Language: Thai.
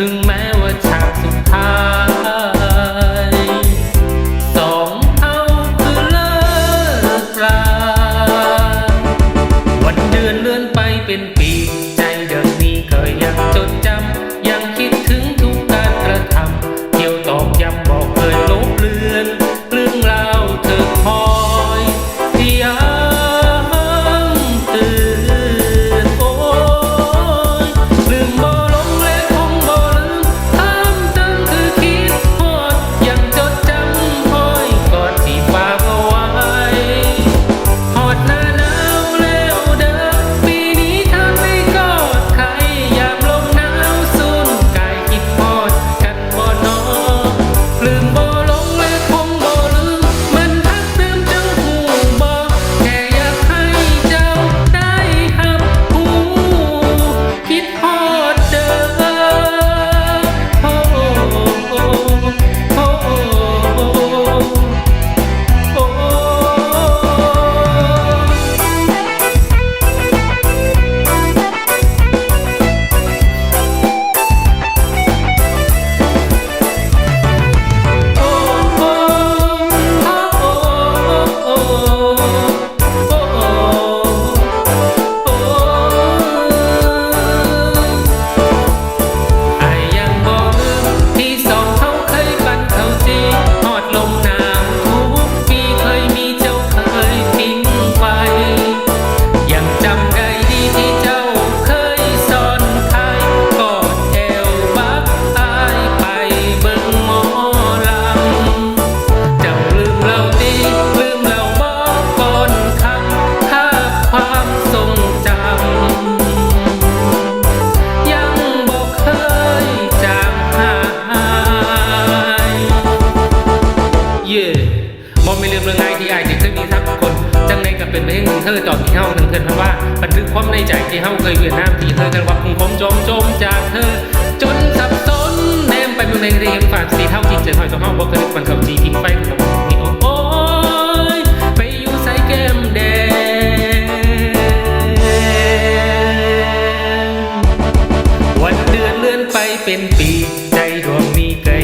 ถึงแม้ว่าฉากสุดท้ายสองเท่าคือเลิกลาวันเดือนเลื่อนไปเป็นปี ไม่ลืมเรื่องไงที่ไอ้ที่เคยมีทักคน จังในกับเป็นเพลงหนึ่งเธอจอดที่เฮาหนึ่งเทินพันว่าบันทึกความในใจที่เฮาเคยเวียนน้ำที่เธอกันว่าคงคมจมจมจากเธอ จนสับสนแนมไปเมืองในเรียมฝาดสีเท่าจริงเจอหอยตัวเฮาบอกเคยมันเขาจีทิ้งไปกับนี่โอ้ยไปอยู่ใสแก้มแดงวันเดือนเลื่อนไปเป็นปีใจดวงนี้เกิ